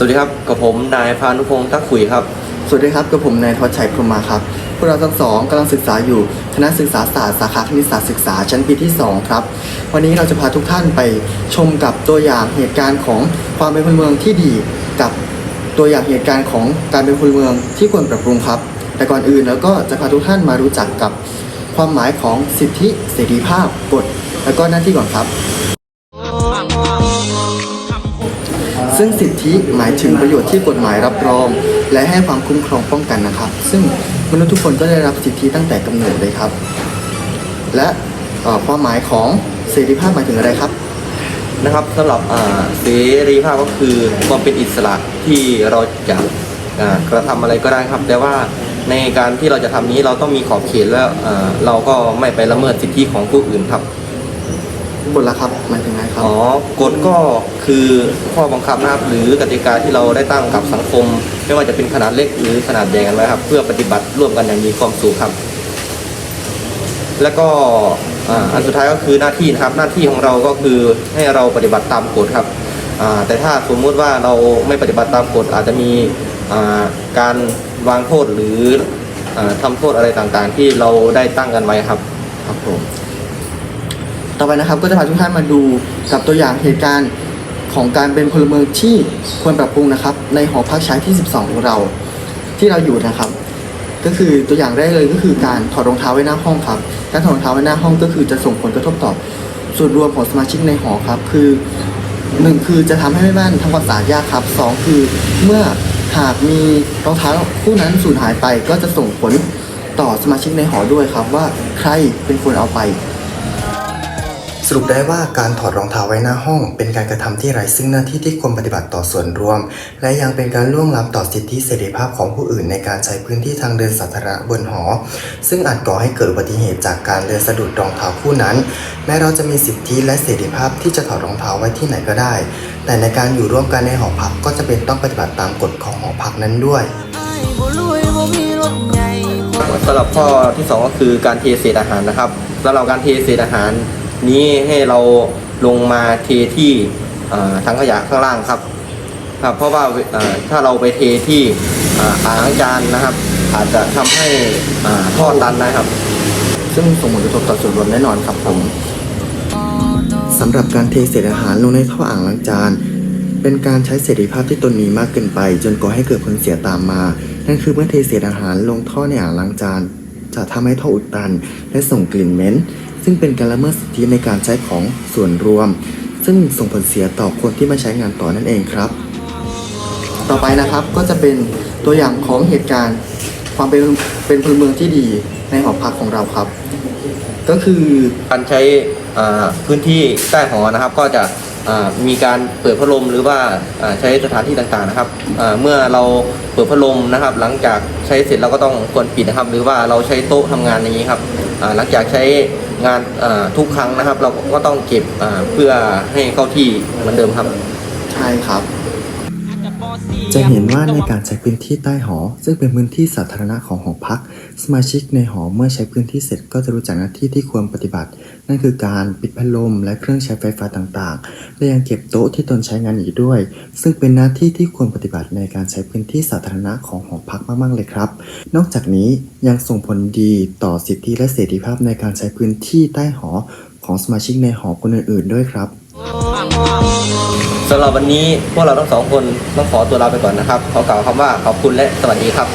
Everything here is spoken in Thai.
สวัสดีครับกับผมนายพานุพงศ์ทักขุยครับ สวัสดีครับกับผมนายทวัชชัยพรหมาครับ พวกเราทั้งสองกำลังศึกษาอยู่คณะศึกษาศาสตร์สาขาคณิตศาสตร์ศึกษาชั้นปีที่ 2 ครับ วันนี้เราจะพาทุกท่านไปชมกับตัวอย่างเหตุการณ์ของความเป็นพลเมืองที่ดี กับตัวอย่างเหตุการณ์ของการเป็นพลเมืองที่ควรปรับปรุงครับ แต่ก่อนอื่นแล้วก็จะพาทุกท่านมารู้จักกับความหมายของสิทธิเสรีภาพกฎและก็หน้าที่ก่อนครับ ซึ่งสิทธิหมายถึงประโยชน์ที่กฎหมายรับรอง และให้ความคุ้มครองป้องกันนะครับ ซึ่งมนุษย์ทุกคนก็ได้รับสิทธิตั้งแต่กำเนิดเลยครับ และความหมายของเสรีภาพหมายถึงอะไรครับนะครับสำหรับเสรีภาพก็คือความเป็นอิสระที่เราจะกระทำอะไรก็ได้ครับ แต่ว่าในการที่เราจะทำนี้เราต้องมีขอบเขตแล้วเราก็ไม่ไปละเมิดสิทธิของผู้อื่นครับ กฎละครับหมายถึงอะไรครับ อ๋อกฎก็คือข้อบังคับนะครับหรือกติกาที่เราได้ตั้งกับสังคม ไม่ว่าจะเป็นขนาดเล็กหรือขนาดใหญ่กันไว้ครับ เพื่อปฏิบัติร่วมกันอย่างมีความสุขครับ แล้วก็อ่าอันสุดท้ายก็คือหน้าที่นะครับ หน้าที่ของเราก็คือให้เราปฏิบัติตามกฎครับอ่าแต่ถ้าสมมุติว่าเราไม่ปฏิบัติตามกฎอาจจะมีอ่าการวางโทษหรืออาทำโทษอะไรต่างๆ ที่เราได้ตั้งกันไว้ครับครับผม ต่อไปนะครับก็จะพาทุกท่านมาดูกับตัวอย่างเหตุการณ์ของการเป็นพลเมืองที่ควรปรับปรุงนะครับ ในหอพักชายที่ 12 ของเราที่เราอยู่นะครับ ก็คือตัวอย่างแรกเลยก็คือการถอดรองเท้าไว้หน้าห้องครับ การถอดรองเท้าไว้หน้าห้องก็คือจะส่งผลกระทบต่อส่วนรวมของสมาชิกในหอครับ คือหนึ่งคือจะทำให้แม่บ้านทำความสะอาดยากครับสองคือเมื่อหากมีรองเท้าคู่นั้นสูญหายไป ก็จะส่งผลต่อสมาชิกในหอด้วยครับว่าใครเป็นคนเอาไป สรุปได้ว่าการถอดรองเท้าไว้หน้าห้อง เป็นการกระทำที่ไร้ซึ่งหน้าที่ที่ควรปฏิบัติต่อส่วนรวม และยังเป็นการล่วงล้ำต่อสิทธิเสรีภาพของผู้อื่นในการใช้พื้นที่ทางเดินสาธารณะบนหอ ซึ่งอาจก่อให้เกิดอุบัติเหตุจากการเดินสะดุดรองเท้าคู่นั้น แม้เราจะมีสิทธิและเสรีภาพที่จะถอดรองเท้าไว้ที่ไหนก็ได้ แต่ในการอยู่ร่วมกันในหอพักก็จะเป็นต้องปฏิบัติตามกฎของหอพักนั้นด้วยสำหรับข้อที่สองก็คือการเทเศษอาหารนะครับสำหรับการเทเศษอาหาร นี้ให้เราลงมาเทที่ถังขยะข้างล่างครับครับ เพราะว่าถ้าเราไปเทที่อ่างล้างจานนะครับ อาจจะทำให้ท่อตันนะครับ ซึ่งส่งผลกระทบต่อส่วนรวมแน่นอนครับผมสำหรับการเทเศษอาหารลงในท่ออ่างล้างจานเป็นการใช้เสรีภาพที่ตนมีมากเกินไป จนก่อให้เกิดผลเสียตามมา นั่นคือเมื่อเทเศษอาหารลงท่อในอ่างล้างจาน จะทำให้ท่ออุดตัน และส่งกลิ่นเหม็น ซึ่งเป็นการละเมิดสิทธิในการใช้ของส่วนรวม ซึ่งส่งผลเสียต่อคนที่มาใช้งานต่อนั่นเองครับ ต่อไปนะครับก็จะเป็นตัวอย่างของเหตุการณ์ ความเป็นเป็นพลเมืองที่ดีในหอพักของเราครับ ก็คือการใช้อ่าพื้นที่ใต้หอนะครับ ก็จะอ่ามีการเปิดพัดลมหรือว่าอ่าใช้สถานที่ต่างๆนะครับอ่าเมื่อเราเปิดพัดลมนะครับ หลังจากใช้เสร็จเราก็ต้องควรปิดนะครับ หรือว่าเราใช้โต๊ะทำงานอย่างนี้ครับอ่าหลังจากใช้ งานทุกครั้งนะครับ เราก็ต้องเก็บเพื่อให้เข้าที่เหมือนเดิมครับ ใช่ครับ จะเห็นว่าในการใช้พื้นที่ใต้หอ ซึ่งเป็นพื้นที่สาธารณะของหอพัก สมาชิกในหอเมื่อใช้พื้นที่เสร็จก็จะรู้จักหน้าที่ที่ควรปฏิบัติ นั่นคือการปิดพัดลมและเครื่องใช้ไฟฟ้าต่างๆ และยังเก็บโต๊ะที่ตนใช้งานอีกด้วย ซึ่งเป็นหน้าที่ที่ควรปฏิบัติในการใช้พื้นที่สาธารณะของหอพักมากๆเลยครับ นอกจากนี้ยังส่งผลดีต่อสิทธิและเสรีภาพในการใช้พื้นที่ใต้หอของสมาชิกในหอคนอื่นๆด้วยครับ สำหรับวันนี้พวกเราทั้งสองคนต้องขอตัวลาไปก่อนนะครับ ขอกล่าวคำว่าขอบคุณและสวัสดีครับ